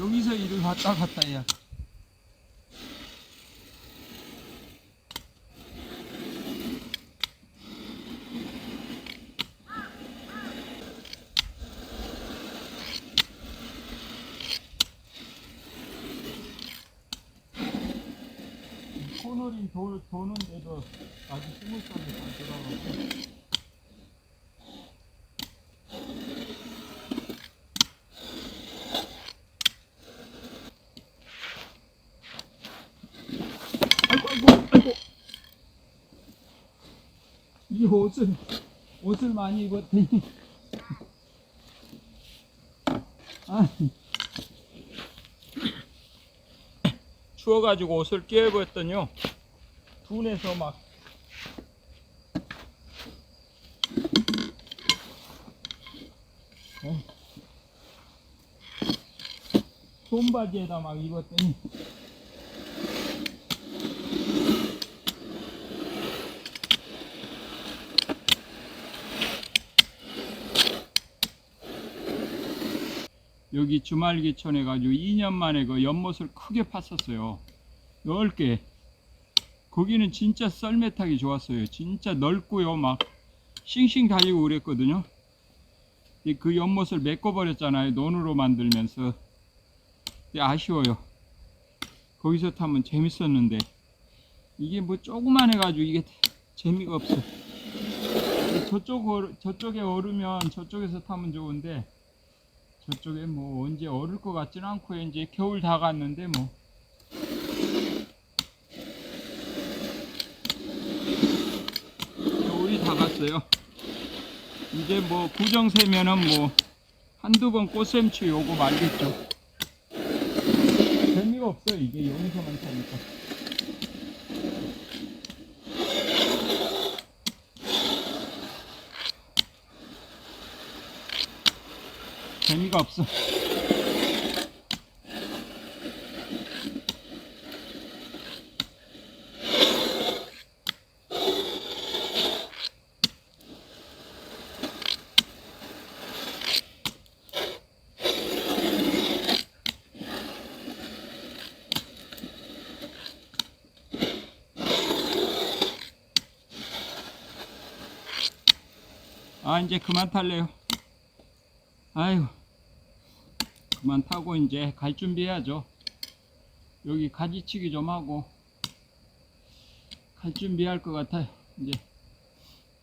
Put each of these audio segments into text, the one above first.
여기서 일을 왔다 갔다 해야 코너링 도, 도는데도 아주 스무스하게 잘 돌아가고 아이고 아이고 아이고 이 옷을 옷을 많이 입었더니. 아 추워가지고 옷을 끼워입었더니요. 둔해서 막. 어. 손바지에다 막 입었더니 여기 주말기촌에 가지고 2년 만에 그 연못을 크게 팠었어요. 넓게. 거기는 진짜 썰매 타기 좋았어요. 진짜 넓고요. 막 싱싱 달리고 그랬거든요. 그 연못을 메꿔버렸잖아요. 논으로 만들면서. 아쉬워요. 거기서 타면 재밌었는데 이게 뭐 조그만 해가지고 이게 재미가 없어. 저쪽 얼, 저쪽에 얼으면 저쪽에서 타면 좋은데 저쪽에 뭐 언제 얼을 것 같지는 않고 이제 겨울 다 갔는데 뭐 겨울이 다 갔어요. 이제 뭐 구정 세면은 뭐 한두 번 꽃샘추 요거 말겠죠. 재미가 없어요 이게 여기서만 타니까. 재미가 없어. 아 이제 그만 탈래요. 아이고. 그만 타고 이제 갈 준비해야죠. 여기 가지치기 좀 하고 갈 준비할 것 같아요. 이제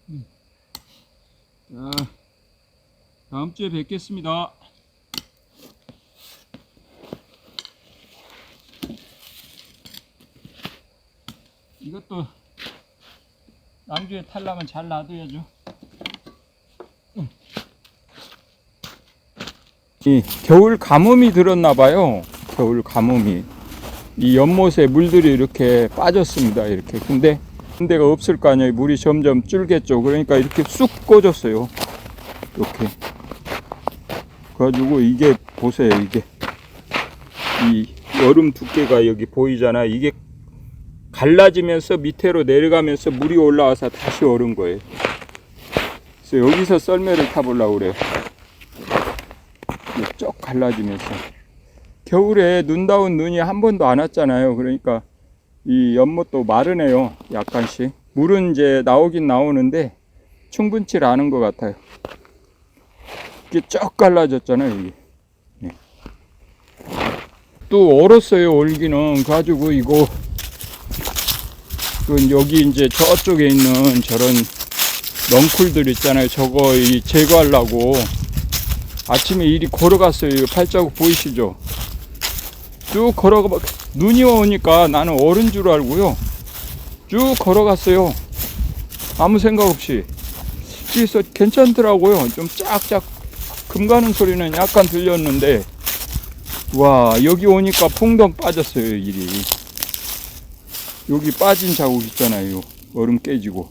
음. 자, 다음 주에 뵙겠습니다. 이것도 남주에 탈라면 잘 놔둬야죠. 이 겨울 가뭄이 들었나 봐요. 겨울 가뭄이. 이 연못에 물들이 이렇게 빠졌습니다. 이렇게. 근데 데가 없을 거 아니에요. 물이 점점 줄겠죠. 그러니까 이렇게 쑥 꽂았어요. 이렇게. 그래가지고 이게 보세요. 이게 이 얼음 두께가 여기 보이잖아. 이게 갈라지면서 밑으로 내려가면서 물이 올라와서 다시 얼은 거예요. 그래서 여기서 썰매를 타보려고 그래요. 이게 쭉 갈라지면서. 겨울에 눈다운 눈이 한 번도 안 왔잖아요. 그러니까 이 연못도 마르네요. 약간씩. 물은 이제 나오긴 나오는데 충분치 않은 것 같아요. 이게 쭉 갈라졌잖아요 이게. 네. 또 얼었어요 올기는. 가지고 이거 그 여기 이제 저쪽에 있는 저런 넝쿨들 있잖아요. 저거 이 제거하려고 아침에 이리 걸어갔어요. 발자국 보이시죠? 쭉 걸어가, 눈이 오니까 나는 얼은 줄 알고요. 쭉 걸어갔어요. 아무 생각 없이. 그래서 괜찮더라고요. 좀 쫙쫙 금 가는 소리는 약간 들렸는데, 와, 여기 오니까 풍덩 빠졌어요, 일이. 여기 빠진 자국 있잖아요. 얼음 깨지고.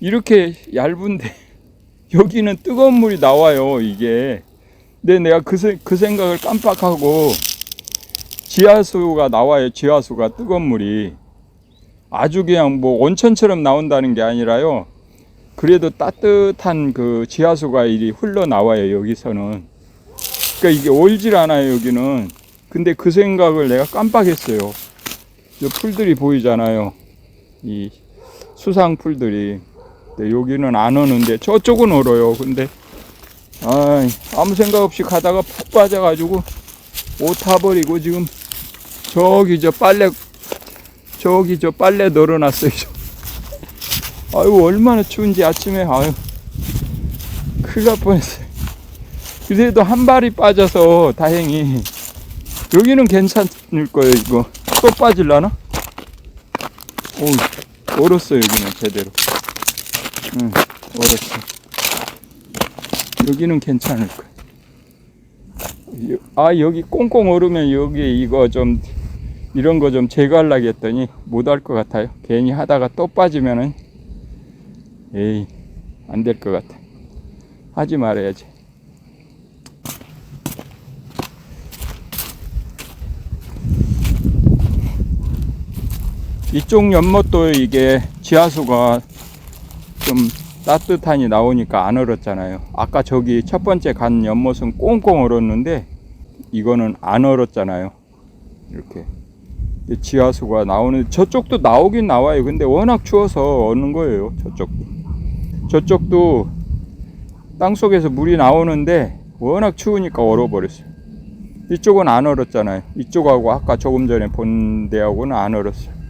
이렇게 얇은데, 여기는 뜨거운 물이 나와요, 이게. 근데 내가 그, 세- 그 생각을 깜빡하고 지하수가 나와요, 지하수가 뜨거운 물이. 아주 그냥 뭐 온천처럼 나온다는 게 아니라요. 그래도 따뜻한 그 지하수가 이리 흘러나와요, 여기서는. 그러니까 이게 얼질 않아요, 여기는. 근데 그 생각을 내가 깜빡했어요. 저 풀들이 보이잖아요. 이 수상 풀들이. 근데 여기는 안 오는데 저쪽은 얼어요. 근데 아 아무 생각 없이 가다가 푹 빠져가지고 옷 타버리고 지금 저기 저 빨래 저기 저 빨래 널어놨어요. 저. 아유 얼마나 추운지 아침에 아유 큰일 날 뻔했어요. 그래도 한 발이 빠져서 다행히 여기는 괜찮을 거예요 이거 또 빠질라나? 오 얼었어 여기는 제대로. 응 얼었어. 여기는 괜찮을 거야. 여- 아 여기 꽁꽁 얼으면 여기 이거 좀 이런 거 좀 제거하려고 했더니 못 할 것 같아요. 괜히 하다가 또 빠지면은 에이 안 될 것 같아. 하지 말아야지. 이쪽 연못도 이게 지하수가 좀 따뜻하니 나오니까 안 얼었잖아요. 아까 저기 첫 번째 간 연못은 꽁꽁 얼었는데 이거는 안 얼었잖아요. 이렇게 이 지하수가 나오는 저쪽도 나오긴 나와요. 근데 워낙 추워서 얼는 거예요. 저쪽도 저쪽도 땅 속에서 물이 나오는데 워낙 추우니까 얼어버렸어요. 이쪽은 안 얼었잖아요. 이쪽하고 아까 조금 전에 본 데하고는 안 얼었어요.